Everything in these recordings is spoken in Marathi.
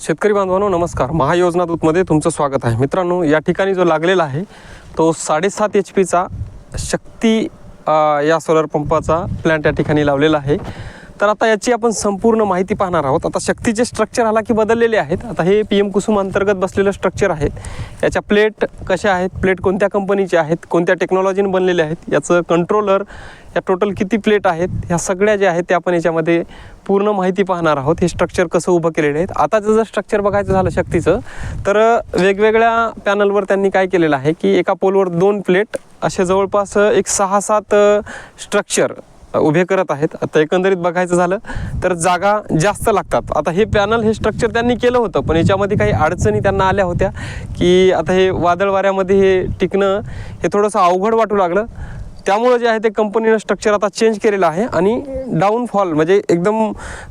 शेतकरी बांधवांनो नमस्कार. महायोजना दूतमध्ये तुमचं स्वागत आहे. मित्रांनो या ठिकाणी जो लागलेला आहे तो साडेसात एच पीचा शक्ती या सोलर पंपाचा प्लॅन्ट या ठिकाणी लावलेला आहे. तर आता याची आपण संपूर्ण माहिती पाहणार आहोत. आता शक्तीचे स्ट्रक्चर आला की बदललेले आहेत आता हे पी एम कुसुम अंतर्गत बसलेलं स्ट्रक्चर आहे. याच्या प्लेट कशा आहेत? प्लेट कोणत्या कंपनीचे आहेत? कोणत्या टेक्नॉलॉजीने बनलेले आहेत? याचं कंट्रोलर या टोटल किती प्लेट आहेत? ह्या सगळ्या ज्या आहेत त्या आपण याच्यामध्ये पूर्ण माहिती पाहणार आहोत. हे स्ट्रक्चर कसं उभं केलेलं आहे? आताचं जर स्ट्रक्चर बघायचं झालं शक्तीचं तर वेगवेगळ्या पॅनलवर त्यांनी काय केलेलं आहे की एका पोलवर दोन प्लेट असे जवळपास एक सहा सात स्ट्रक्चर उभे करत आहेत. आता एकंदरीत बघायचं झालं तर जागा जास्त लागतात. आता हे पॅनल हे स्ट्रक्चर त्यांनी केलं होतं पण याच्यामध्ये काही अडचणी त्यांना आल्या होत्या की आता हे वादळ वाऱ्यामध्ये हे टिकणं हे थोडंसं अवघड वाटू लागलं. त्यामुळं जे आहे ते कंपनीनं स्ट्रक्चर आता चेंज केलेलं आहे आणि डाऊनफॉल म्हणजे एकदम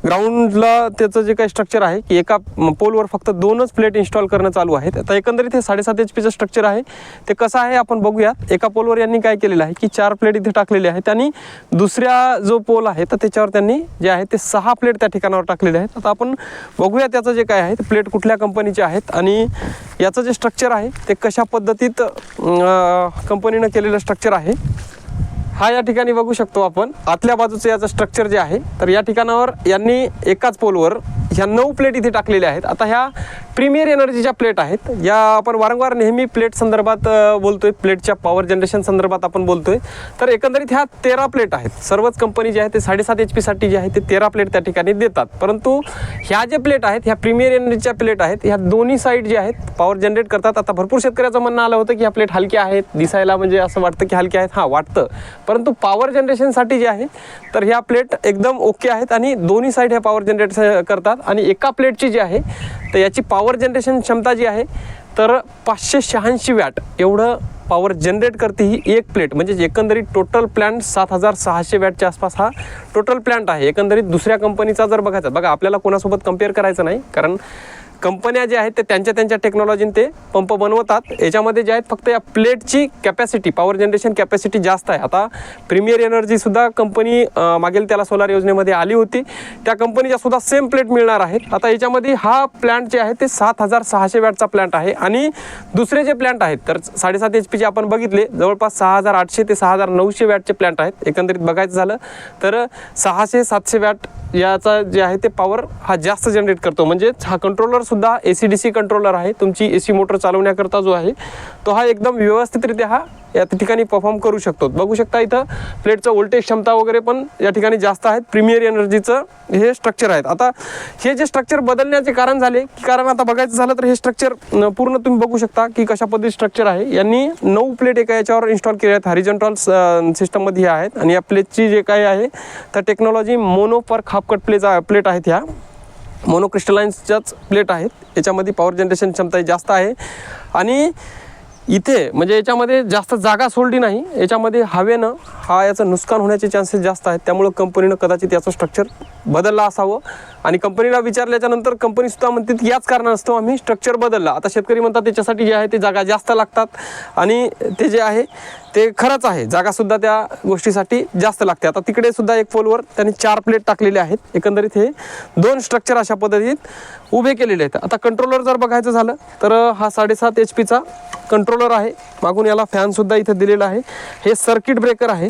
ग्राउंडला त्याचं जे काही स्ट्रक्चर आहे की एका पोलवर फक्त दोनच प्लेट इन्स्टॉल करणं चालू आहे आता एकंदरीत हे साडेसात एच पीचं स्ट्रक्चर आहे. ते कसं आहे आपण बघूयात. एका पोलवर यांनी काय केलेलं आहे की चार प्लेट इथे टाकलेले आहेत आणि दुसऱ्या जो पोल आहे तर त्याच्यावर त्यांनी जे आहे ते सहा प्लेट त्या ठिकाणावर टाकलेले आहेत. आता आपण बघूया त्याचं जे काय आहे ते प्लेट कुठल्या कंपनीचे आहेत आणि याचं जे स्ट्रक्चर आहे ते कशा पद्धतीत कंपनीनं केलेलं स्ट्रक्चर आहे. हा या ठिकाणी बघू शकतो आपण. आतल्या बाजूचं याचं स्ट्रक्चर जे आहे तर या ठिकाणावर यांनी एकाच पोलवर ह्या नऊ प्लेट इथे टाकलेल्या आहेत. आता ह्या प्रीमियर एनर्जीच्या प्लेट आहेत या आपण वारंवार नेहमी प्लेट संदर्भात बोलतोय. प्लेटच्या पॉवर जनरेशन संदर्भात आपण बोलतोय. तर एकंदरीत ह्या तेरा प्लेट आहेत. सर्वच कंपनी जे आहे ते साडेसात एच पीसाठी जे आहे ते तेरा प्लेट त्या ठिकाणी देतात. परंतु ह्या जे प्लेट आहेत ह्या प्रीमियर एनर्जीच्या प्लेट आहेत ह्या दोन्ही साईड जे आहेत पॉवर जनरेट करतात. आता भरपूर शेतकऱ्याचं म्हणणं आलं होतं की ह्या प्लेट हलक्या आहेत दिसायला म्हणजे असं वाटतं की हलक्या आहेत. हां वाटतं. परंतु पॉवर जनरेशनसाठी जे आहे तर ह्या प्लेट एकदम ओके आहेत आणि दोन्ही साईड ह्या पॉवर जनरेट करतात. आणि एका प्लेटची जी आहे तर याची पॉवर जनरेशन क्षमता जी आहे तर पाचशे शहाऐंशी वॅट एवढं पॉवर जनरेट करते ही एक प्लेट म्हणजे एकंदरीत टोटल प्लॅन्ट सात हजार सहाशे वॅटच्या आसपास हा टोटल प्लॅन्ट आहे. एकंदरीत दुसऱ्या कंपनीचा जर बघायचा बघा आपल्याला कोणासोबत कंपेअर करायचं नाही कारण कंपन्या ज्या आहेत ते त्यांच्या त्यांच्या टेक्नॉलॉजीने ते पंप बनवतात. याच्यामध्ये जे आहेत फक्त या प्लेटची कॅपॅसिटी पॉवर जनरेशन कॅपॅसिटी जास्त आहे. आता प्रीमियर एनर्जीसुद्धा कंपनी मागेल त्याला सोलार योजनेमध्ये आली होती. त्या कंपनीच्या सुद्धा सेम प्लेट मिळणार आहेत. आता याच्यामध्ये हा प्लॅन्ट जे आहे ते सात हजार सहाशे वॅटचा प्लॅन्ट आहे. आणि दुसरे जे प्लॅन्ट आहेत तर साडेसात एच पीचे आपण बघितले जवळपास सहा हजार आठशे ते सहा हजार नऊशे वॅटचे प्लॅन्ट आहेत. एकंदरीत बघायचं झालं तर सहाशे सातशे वॅट याचा जे आहे ते पॉवर हा जास्त जनरेट करतो. म्हणजेच हा कंट्रोलर सुद्धा A C D C controller आहे. तुमची ए सी मोटर चालवण्याकरता जो आहे तो हा एकदम व्यवस्थितरित्या हा या ठिकाणी परफॉर्म करू शकतो. बघू शकता इथं प्लेटचं व्होल्टेज क्षमता वगैरे पण या ठिकाणी जास्त आहेत प्रीमियर एनर्जीचं हे स्ट्रक्चर आहेत. आता हे जे स्ट्रक्चर बदलण्याचे कारण झाले की कारण आता बघायचं झालं तर हे स्ट्रक्चर पूर्ण तुम्ही बघू शकता की कशा पद्धती स्ट्रक्चर आहे. यांनी नऊ प्लेट एका याच्यावर इन्स्टॉल केले आहेत. हरिजंटॉल सिस्टममध्ये हे आहेत. आणि या प्लेटची जे काही आहे तर टेक्नॉलॉजी मोनोपर खापकट प्लेचा प्लेट आहेत ह्या. मोनोक्रिस्टलाईन्सच्याच प्लेट आहेत. याच्यामध्ये पॉवर जनरेशन क्षमता ही जास्त आहे. आणि इथे म्हणजे याच्यामध्ये जास्त जागा सोडली नाही. याच्यामध्ये हवेनं हा याचं नुकसान होण्याचे चान्सेस जास्त आहेत. त्यामुळं कंपनीनं कदाचित याचं स्ट्रक्चर बदलला असावं. आणि कंपनीला विचारल्याच्यानंतर कंपनीसुद्धा म्हणते की याच कारणास्तव आम्ही स्ट्रक्चर बदलला. आता शेतकरी म्हणतात त्याच्यासाठी जे आहे ते जागा जास्त लागतात. आणि ते जे आहे ते खरंच आहे. जागासुद्धा त्या गोष्टीसाठी जास्त लागते. आता तिकडे सुद्धा एक पोलवर त्यांनी चार प्लेट टाकलेले आहेत. एकंदरीत हे दोन स्ट्रक्चर अशा पद्धतीत उभे केलेले आहेत. आता कंट्रोलर जर बघायचं झालं तर हा साडेसात एच पीचा कंट्रोलर आहे. मागून याला फॅनसुद्धा इथं दिलेला आहे. हे सर्किट ब्रेकर आहे.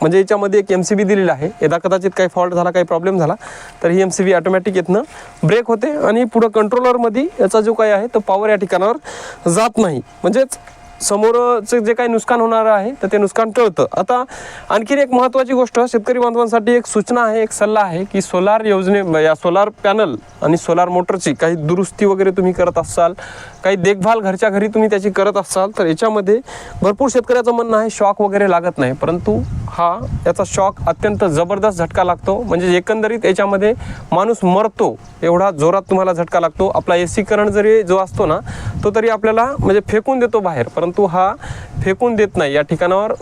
म्हणजे याच्यामध्ये एक एम सी बी दिलेला आहे. यदा कदाचित काही फॉल्ट झाला काही प्रॉब्लेम झाला तर ही एम सी बी ऑटोमॅटिक येतनं ब्रेक होते आणि पुढं कंट्रोलरमध्ये याचा जो काही आहे तो पॉवर या ठिकाणावर जात नाही. म्हणजेच समोरचं जे काही नुकसान होणार आहे तर ते नुकसान टळतं. आता आणखीन एक महत्त्वाची गोष्ट शेतकरी बांधवांसाठी एक सूचना आहे एक सल्ला आहे की सोलार योजने या सोलार पॅनल आणि सोलार मोटरची काही दुरुस्ती वगैरे तुम्ही करत असाल काही देखभाल घरच्या घरी तुम्ही त्याची करत असाल तर याच्यामध्ये भरपूर शेतकऱ्याचं म्हणणं आहे शॉक वगैरे लागत नाही. परंतु हा याचा शॉक अत्यंत जबरदस्त झटका लागतो. म्हणजे एकंदरीत याच्यामध्ये माणूस मरतो एवढा जोरात तुम्हाला झटका लागतो. आपला ए करंट जरी जो असतो ना तो तरी आपल्याला म्हणजे फेकून देतो बाहेर. परंतु हा फेकून देत नाही. या ठिकाणावर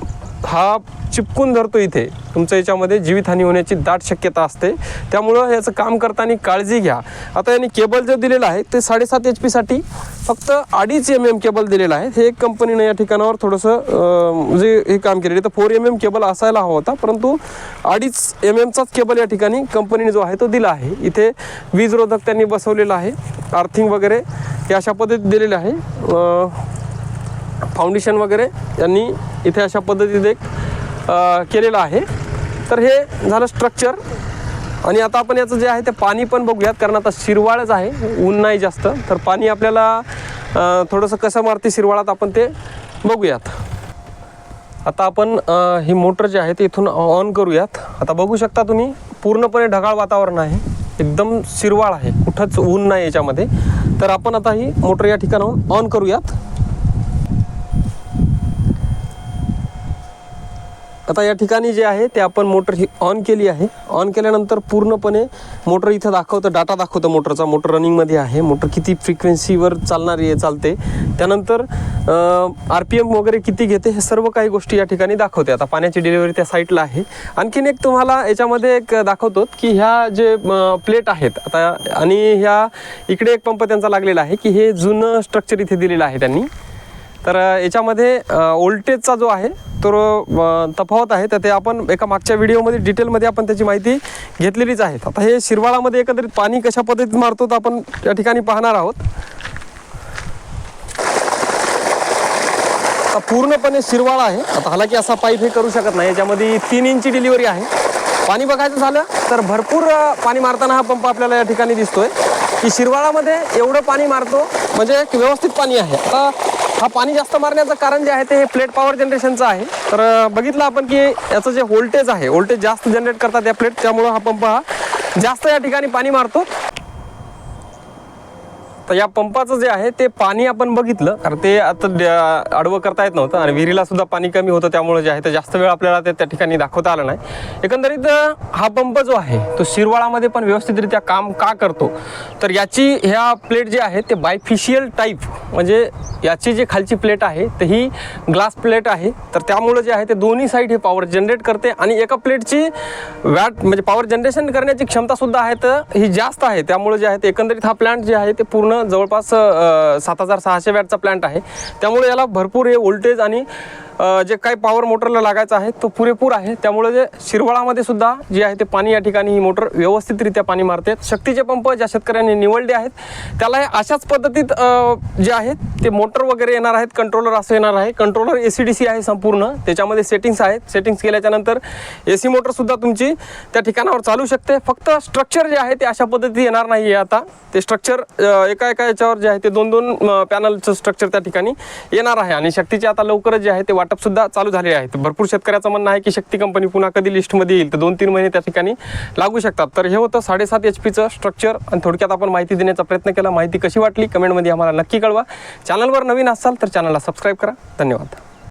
हा चिपकून धरतो इथे. तुमच्या याच्यामध्ये जीवितहानी होण्याची दाट शक्यता असते. त्यामुळं याचं काम करताना काळजी घ्या. आता यांनी केबल जो दिलेला आहे ते साडेसात एच पीसाठी फक्त अडीच एम एम केबल दिलेलं आहे. हे एक कंपनीनं या ठिकाणावर थोडंसं जे हे काम केलेलं तर फोर एम एम केबल असायला हवा होता परंतु अडीच एम एमचाच केबल या ठिकाणी कंपनीने जो आहे तो दिला आहे. इथे वीजरोधक त्यांनी बसवलेला आहे. अर्थिंग वगैरे हे अशा पद्धतीत दिलेलं आहे. फाउंडेशन वगैरे यांनी इथे अशा पद्धतीचं एक केलेलं आहे. तर हे झालं स्ट्रक्चर आणि आता आपण याचं जे आहे ते पाणी पण बघूयात कारण आता शिरवाळच आहे ऊन नाही जास्त. तर पाणी आपल्याला थोडंसं कसं मारते शिरवाळात आपण ते बघूयात. आता आपण ही मोटर जी आहे ती इथून ऑन करूयात. आता बघू शकता तुम्ही पूर्णपणे ढगाळ वातावरण आहे. एकदम शिरवाळ आहे. कुठंच ऊन नाही याच्यामध्ये. तर आपण आता ही मोटर या ठिकाणाहून ऑन करूयात. आता या ठिकाणी जे आहे ते आपण मोटर ही ऑन केली आहे. ऑन केल्यानंतर पूर्णपणे मोटर इथं दाखवतं डाटा दाखवतं मोटरचा. मोटर रनिंगमध्ये आहे. मोटर किती फ्रिक्वेन्सीवर चालणारी आहे चालते. त्यानंतर आर पी एम वगैरे किती घेते हे सर्व काही गोष्टी या ठिकाणी दाखवते. आता पाण्याची डिलिव्हरी त्या साईटला आहे. आणखीन एक तुम्हाला याच्यामध्ये एक दाखवतो की ह्या जे प्लेट आहेत आता आणि ह्या इकडे एक पंप त्यांचा लागलेला आहे की हे जुनं स्ट्रक्चर इथे दिलेलं आहे त्यांनी. तर याच्यामध्ये वोल्टेजचा जो आहे तो तफावत आहे. तर ते आपण एका मागच्या व्हिडिओमध्ये डिटेलमध्ये आपण त्याची माहिती घेतलेलीच आहे. आता हे शिरवाळामध्ये एकंदरीत पाणी कशा पद्धतीत मारतो तर आपण त्या ठिकाणी पाहणार आहोत. आता पूर्णपणे शिरवाळा आहे. आता हालाकी असा पाईप हे करू शकत नाही. याच्यामध्ये तीन इंची डिलिव्हरी आहे. पाणी बघायचं झालं तर भरपूर पाणी मारताना हा पंप आपल्याला या ठिकाणी दिसतोय. की शिरवाळामध्ये एवढं पाणी मारतो म्हणजे एक व्यवस्थित पाणी आहे. आता हा पाणी जास्त मारण्याचं कारण जे आहे ते हे प्लेट पॉवर जनरेशनचं आहे. तर बघितलं आपण की याचं जे व्होल्टेज आहे व्होल्टेज जास्त जनरेट करतात या प्लेट त्यामुळं हा पंप हा जास्त या ठिकाणी पाणी मारतो. तर या पंपाचं जे आहे ते पाणी आपण बघितलं. कारण ते आता आडवं करता येत नव्हतं आणि विहिरीला सुद्धा पाणी कमी होतं. त्यामुळे जे आहे ते जास्त वेळ आपल्याला ते त्या ठिकाणी दाखवता आलं नाही. एकंदरीत हा पंप जो आहे तो शिरवाळामध्ये पण व्यवस्थितरित्या काम का करतो? तर याची ह्या प्लेट जे आहे ते बायफिशियल टाईप म्हणजे याची जी खालची प्लेट आहे तर ही ग्लास प्लेट आहे. तर त्यामुळं जे आहे ते दोन्ही साईड हे पॉवर जनरेट करते आणि एका प्लेटची वॅट म्हणजे पॉवर जनरेशन करण्याची क्षमतासुद्धा आहे तर ही जास्त आहे. त्यामुळे जे आहे ते एकंदरीत हा प्लांट जे आहे ते पूर्ण जवळपास सात हजार सहाशे वॅटचा प्लॅन्ट आहे. त्यामुळे याला भरपूर हे व्होल्टेज आणि जे काही पॉवर मोटरला लागायचं आहे तो पुरेपूर आहे. त्यामुळे जे शिरवाळामध्ये सुद्धा जे आहे ते पाणी या ठिकाणी ही मोटर व्यवस्थितरित्या पाणी मारते. शक्तीचे पंप ज्या शेतकऱ्यांनी निवडले आहेत त्याला हे अशाच पद्धतीत जे आहेत ते मोटर वगैरे येणार आहेत कंट्रोलर असं येणार आहे. Controller A C D C आहे संपूर्ण. त्याच्यामध्ये सेटिंग्स आहेत. सेटिंग्स केल्याच्यानंतर ए सी मोटरसुद्धा तुमची त्या ठिकाणावर चालू शकते. फक्त स्ट्रक्चर जे आहे ते अशा पद्धती येणार नाही आहे आता. ते स्ट्रक्चर एका काय काय याच्यावर जे आहे ते दोन दोन पॅनलचं स्ट्रक्चर त्या ठिकाणी येणार आहे. आणि शक्तीचे आता लवकरच जे आहे ते वाटप सुद्धा चालू झाले आहेत. भरपूर शेतकऱ्याचं म्हणणं आहे की शक्ती कंपनी पुन्हा कधी लिस्टमध्ये येईल? तर दोन तीन महिने त्या ठिकाणी लागू शकतात. तर हे होतं साडेसात एच पीचं स्ट्रक्चर आणि थोडक्यात आपण माहिती देण्याचा प्रयत्न केला. माहिती कशी वाटली? कमेंटमध्ये आम्हाला नक्की कळवा. चॅनलवर नवीन असाल तर चॅनलला सबस्क्राईब करा. धन्यवाद.